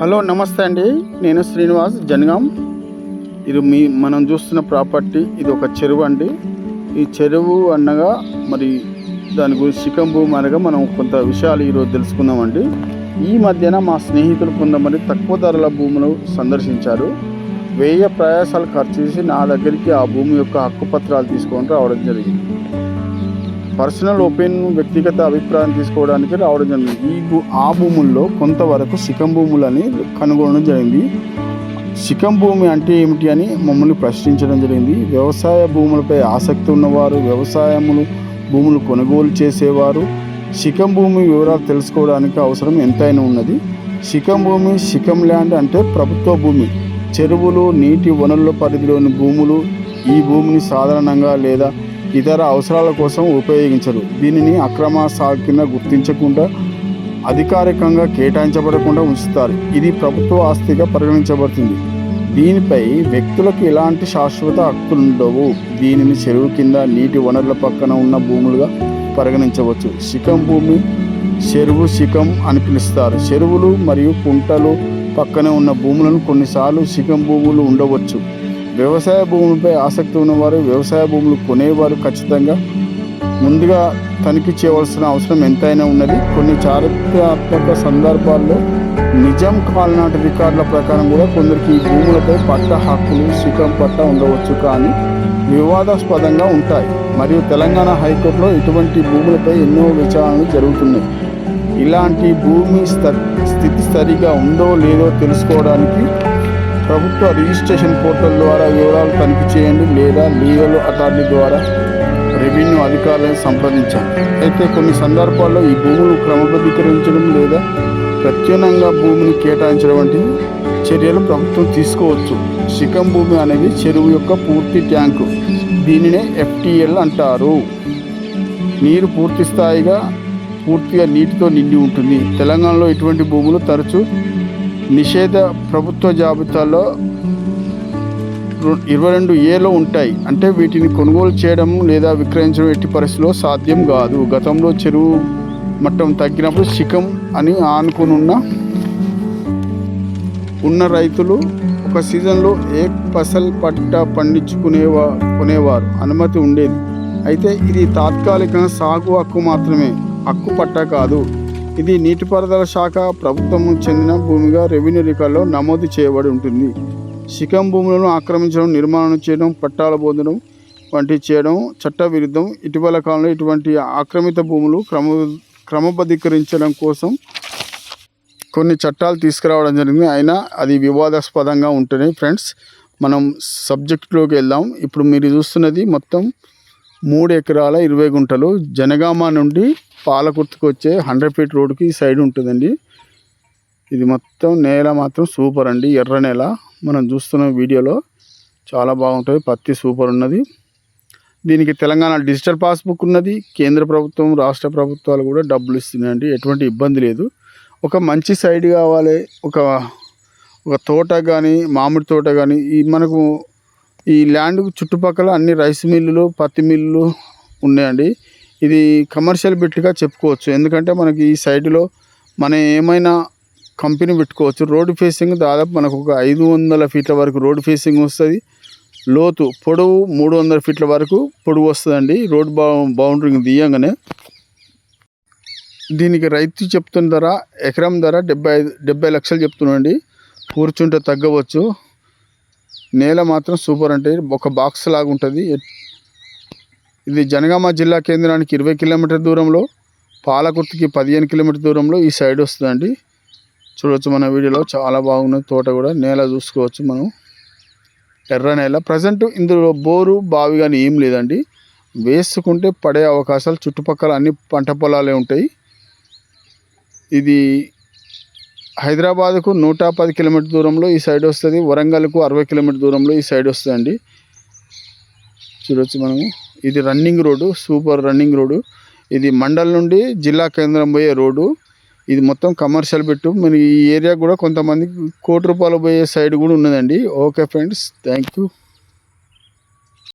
Hello నమస్తే అండి. నేను శ్రీనివాస్ జనగాం. ఇది మీ మనం చూస్తున్న ప్రాపర్టీ ఇది ఒక చెరువు అండి. ఈ చెరువు అనగా మరి దాని గురించి చికెన్ భూమి అనగా మనం కొంత విషయాలు ఈరోజు తెలుసుకుందామండి. ఈ మధ్యన మా స్నేహితులు కొంతమంది తక్కువ ధరల భూములు సందర్శించారు. వేయ ప్రయాసాలు ఖర్చు చేసి నా దగ్గరికి ఆ భూమి యొక్క హక్కు పత్రాలు తీసుకొని రావడం జరిగింది. పర్సనల్ ఒపీనియన్ వ్యక్తిగత అభిప్రాయం తీసుకోవడానికి రావడం జరిగింది. ఈ భూ ఆ భూముల్లో కొంతవరకు శిఖం భూములని కనుగొనడం జరిగింది. శిఖం భూమి అంటే ఏమిటి అని మమ్మల్ని ప్రశ్నించడం జరిగింది. వ్యవసాయ భూములపై ఆసక్తి ఉన్నవారు వ్యవసాయములు భూములు కొనుగోలు చేసేవారు శిఖం భూమి వివరాలు తెలుసుకోవడానికి అవసరం ఎంతైనా ఉన్నది. శిఖం భూమి శిఖం ల్యాండ్ అంటే ప్రభుత్వ భూమి. చెరువులు నీటి వనరుల పరిధిలోని భూములు ఈ భూమిని సాధారణంగా లేదా ఇతర అవసరాల కోసం ఉపయోగించరు. దీనిని అక్రమ సాగు కింద గుర్తించకుండా అధికారికంగా కేటాయించబడకుండా ఉంచుతారు. ఇది ప్రభుత్వ ఆస్తిగా పరిగణించబడుతుంది. దీనిపై వ్యక్తులకు ఎలాంటి శాశ్వత హక్కులు ఉండవు. దీనిని చెరువు కింద నీటి వనరుల పక్కన ఉన్న భూములుగా పరిగణించవచ్చు. శిఖం భూమి చెరువు శిఖం అని పిలుస్తారు. చెరువులు మరియు కుంటలు పక్కనే ఉన్న భూములను కొన్నిసార్లు శిఖం భూములు ఉండవచ్చు. వ్యవసాయ భూములపై ఆసక్తి ఉన్నవారు వ్యవసాయ భూములు కొనేవారు ఖచ్చితంగా. ముందుగా తనిఖీ చేయవలసిన అవసరం ఎంతైనా ఉన్నది. కొన్ని చారిత్రాత్మక సందర్భాల్లో నిజాం కాలనాటి రికార్డుల ప్రకారం కూడా కొందరికి ఈ భూములపై పట్ట హక్కులు శిఖం పట్ట ఉండవచ్చు కానీ వివాదాస్పదంగా ఉంటాయి. మరియు తెలంగాణ హైకోర్టులో ఇటువంటి భూములపై ఎన్నో విచారణలు జరుగుతున్నాయి. ఇలాంటి భూమి స్థితి సరిగా ఉందో లేదో తెలుసుకోవడానికి ప్రభుత్వ రిజిస్ట్రేషన్ పోర్టల్ ద్వారా వివరాలు తనిఖీ చేయండి లేదా లీగల్ అథారిటీ ద్వారా రెవెన్యూ అధికారులను సంప్రదించండి. అయితే కొన్ని సందర్భాల్లో ఈ భూములు క్రమబద్ధీకరించడం లేదా ప్రత్యేకంగా భూమిని కేటాయించడం వంటి చర్యలు ప్రభుత్వం తీసుకోవచ్చు. శిఖం భూమి అనేది చెరువు యొక్క పూర్తి ట్యాంకు. దీనినే ఎఫ్టిఎల్ అంటారు. నీరు పూర్తి స్థాయిగా పూర్తిగా నీటితో నిండి ఉంటుంది. తెలంగాణలో ఇటువంటి భూములు తరచూ నిషేధ ప్రభుత్వ జాబితాలో ఇరవై రెండు ఏలో ఉంటాయి. అంటే వీటిని కొనుగోలు చేయడం లేదా విక్రయించడం ఎట్టి పరిస్థితిలో సాధ్యం కాదు. గతంలో చెరువు మట్టం తగ్గినప్పుడు శిఖం అని ఆనుకునున్న ఉన్న రైతులు ఒక సీజన్లో ఏ ఫసల్ పంట పండించుకునేవా కొనేవారు. అనుమతి ఉండేది. అయితే ఇది తాత్కాలికంగా సాగు హక్కు మాత్రమే. హక్కు పట్ట కాదు. ఇది నీటిపారుదల శాఖ ప్రభుత్వం చెందిన భూమిగా రెవెన్యూ రికార్డులో నమోదు చేయబడి ఉంటుంది. శిఖం భూములను ఆక్రమించడం నిర్మాణం చేయడం పట్టాల పొందడం వంటివి చేయడం చట్ట విరుద్ధం ఇటీవల కాలంలో ఇటువంటి ఆక్రమిత భూములు క్రమ క్రమబద్ధీకరించడం కోసం కొన్ని చట్టాలు తీసుకురావడం జరిగింది. అయినా అది వివాదాస్పదంగా ఉంటున్నాయి ఫ్రెండ్స్ మనం సబ్జెక్టులోకి వెళ్దాం. ఇప్పుడు మీరు చూస్తున్నది మొత్తం మూడు ఎకరాల ఇరవై గుంటలు. జనగామ నుండి పాలకుర్తికి వచ్చే హండ్రెడ్ ఫీట్ రోడ్కి ఈ సైడ్ ఉంటుందండి. ఇది మొత్తం నేల మాత్రం సూపర్ అండి ఎర్ర నేల. మనం చూస్తున్న వీడియోలో చాలా బాగుంటుంది పత్తి సూపర్ ఉన్నది. దీనికి తెలంగాణ డిజిటల్ పాస్బుక్ ఉన్నది కేంద్ర ప్రభుత్వం రాష్ట్ర ప్రభుత్వాలు కూడా డబ్బులు ఇస్తున్నాయండి ఎటువంటి ఇబ్బంది లేదు. ఒక మంచి సైడ్ కావాలి ఒక ఒక తోట కానీ మామిడి తోట కానీ ఈ మనకు ఈ ల్యాండ్ చుట్టుపక్కల అన్ని రైస్ మిల్లులు పత్తి మిల్లులు ఉన్నాయండి. ఇది కమర్షియల్ బిట్గా చెప్పుకోవచ్చు. ఎందుకంటే మనకి ఈ సైడ్లో మనం ఏమైనా కంపెనీ పెట్టుకోవచ్చు. రోడ్ ఫేసింగ్ దాదాపు మనకు ఒక ఐదు వందల ఫీట్ల వరకు రోడ్ ఫేసింగ్ వస్తుంది. లోతు పొడవు మూడు వందల ఫీట్ల వరకు పొడవు వస్తుందండి. రోడ్ బౌ బౌండరింగ్ తీయంగానే దీనికి రైతు చెప్తున్న ధర ఎకరం ధర డెబ్బై ఐదు డెబ్బై లక్షలు చెప్తున్నాండి కూర్చుంటే తగ్గవచ్చు. నేల మాత్రం సూపర్ అంటే ఒక బాక్స్ లాగా ఉంటుంది ఇది జనగామ జిల్లా కేంద్రానికి ఇరవై కిలోమీటర్ దూరంలో పాలకుర్తికి పదిహేను కిలోమీటర్ దూరంలో ఈ సైడ్ వస్తుందండి. చూడవచ్చు మన వీడియోలో చాలా బాగున్నది తోట కూడా నేల చూసుకోవచ్చు మనం. ఎర్ర నేల. ప్రజెంట్ ఇందులో బోరు బావి కానీ ఏం లేదండి. వేసుకుంటే పడే అవకాశాలు చుట్టుపక్కల అన్ని పంట పొలాలే ఉంటాయి. ఇది హైదరాబాద్కు నూట పది కిలోమీటర్ దూరంలో ఈ సైడ్ వస్తుంది. వరంగల్కు అరవై కిలోమీటర్ దూరంలో ఈ సైడ్ వస్తుందండి. చూడవచ్చు మనము. ఇది running road super running road. ఇది మండల్ నుండి జిల్లా కేంద్రం పోయే రోడ్డు. ఇది మొత్తం కమర్షియల్ పెట్టు. మన ఈ ఏరియా కూడా కొంతమంది కోటి రూపాయలు పోయే సైడ్ కూడా ఉన్నదండి. Okay friends thank you